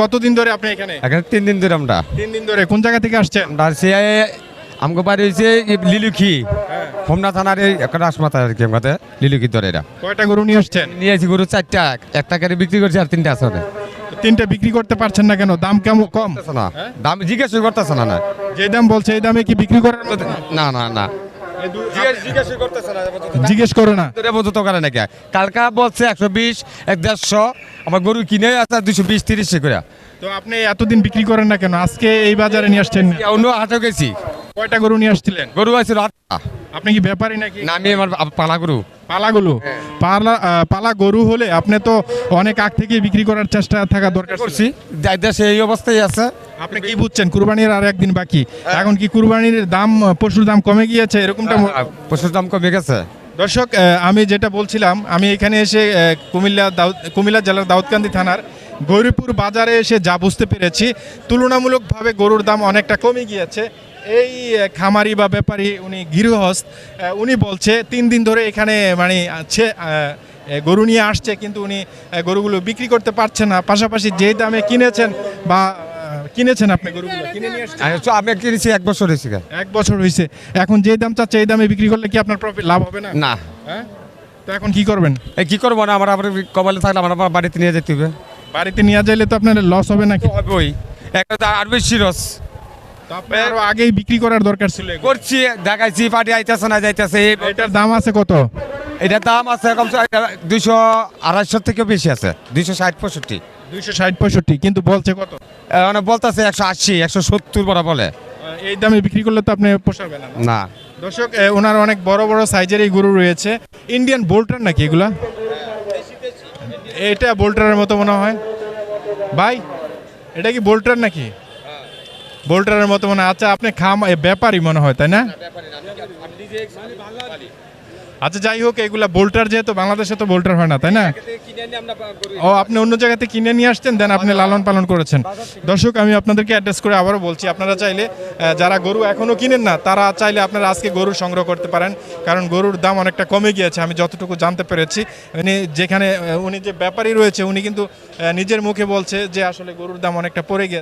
কতদিন ধরে আপনি এখানে? এখানে তিন দিন ধরে আমরা। তিন দিন ধরে। কোন জায়গা থেকে আসছেন? আমরা আমাকে বাড়ি হয়েছে লিলুখি। হোমনা থানার এই একটা রাসমাথা আর কি আমাদের লিলুখি ধরে এরা। কয়টা গরু নিয়ে আসছেন? নিয়েছি গরু চারটা একটা করে বিক্রি করছি আর তিনটা আছে ওদের। তিনটা বিক্রি করতে পারছেন না কেন? দাম কেমন কম? না। দাম জিজ্ঞেস করতেছে না না। যে দাম বলছে এই দামে কি বিক্রি করার না না না। জিজ্ঞেস করে না। মতো করে নাকি কালকা বলছে একশো বিশ এক দেড়শো। আমার গরু কিনে আছে দুশো বিশ তিরিশ করে। তো আপনি এতদিন বিক্রি করেন না কেন? আজকে এই বাজারে নিয়ে আসছেন অন্য হাটে গেছি। কয়টা গরু নিয়ে আসছিলেন? গরু আছে আটটা আপনি কি ব্যাপারী নাকি? না আমি আমার পালা গরু। পালা আহ, পালা পালা গরু হলে আপনি তো অনেক আগ থেকে বিক্রি করার চেষ্টা থাকা দরকার। করছি। যাই দেশে এই অবস্থায় আছে। আপনি কি বুঝছেন কুরবানির আর একদিন বাকি? এখন কি কুরবানির দাম পশুর দাম কমে গিয়েছে? এরকমটা পশুর দাম কমে গেছে। দর্শক আমি যেটা বলছিলাম আমি এখানে এসে কুমিল্লা দাউদ কুমিল্লা জেলার দাউদকান্দি থানার গৌরীপুর বাজারে এসে যা বুঝতে পেরেছি তুলনামূলকভাবে গরুর দাম অনেকটা কমে গিয়েছে। এই খামারি বা ব্যাপারী উনি গৃহস্থ উনি বলছে তিন দিন ধরে এখানে মানে আছে গরু নিয়ে আসছে কিন্তু উনি গরুগুলো বিক্রি করতে পারছে না। পাশাপাশি যে দামে কিনেছেন বা কিনেছেন আপনি গরুগুলো? কিনে নিয়ে আসছেন? আমি কিনেছি এক বছর হয়েছে এক বছর হয়েছে। এখন যে দাম চাচ্ছে এই দামে বিক্রি করলে কি আপনার প্রফিট লাভ হবে না? না। হ্যাঁ? তো এখন কি করবেন? এই কি করব না আমার আবার কপালে থাকলে আমার বাড়িতে নিয়ে যেতে হবে। বাড়িতে নিয়ে যাইলে তো আপনার লস হবে নাকি? হবে ওই একটা তো আর বেশি রস আপনার আগেই বিক্রি করার দরকার ছিল করছি দেখাইছি পার্টি আইতেছে না যাইতেছে এটার দাম আছে কত? এটার দাম আছে কমসে দুইশো আড়াইশো থেকে বেশি আছে দুইশো ষাট পঁয়ষট্টি। দুইশো ষাট পঁয়ষট্টি কিন্তু বলছে কত? মানে বলতেছে একশো আশি একশো সত্তর বড় বলে। এই দামে বিক্রি করলে তো আপনি পোষাবে না। না। দর্শক ওনার অনেক বড় বড় সাইজের এই গরু রয়েছে। ইন্ডিয়ান বোল্টার নাকি এগুলা? এটা বোল্টারের মতো মনে হয়। ভাই এটা কি বোল্টার নাকি? বোল্টারের মতো মনে হয়। আচ্ছা আপনি খাম এ, ব্যাপারই মনে হয় তাই না? আচ্ছা যাই হোক এগুলা বোল্টার যেহেতু বাংলাদেশে তো বোল্টার হয় না তাই না? ও আপনি অন্য জায়গাতে কিনে নিয়ে আসছেন দেন আপনি লালন পালন করেছেন। দর্শক আমি আপনাদেরকে অ্যাড্রেস করে আবারও বলছি আপনারা চাইলে যারা গরু এখনও কিনেন না তারা চাইলে আপনারা আজকে গরু সংগ্রহ করতে পারেন কারণ গরুর দাম অনেকটা কমে গিয়েছে আমি যতটুকু জানতে পেরেছি। উনি যেখানে উনি যে ব্যাপারী রয়েছে উনি কিন্তু নিজের মুখে বলছে যে আসলে গরুর দাম অনেকটা পড়ে গিয়েছে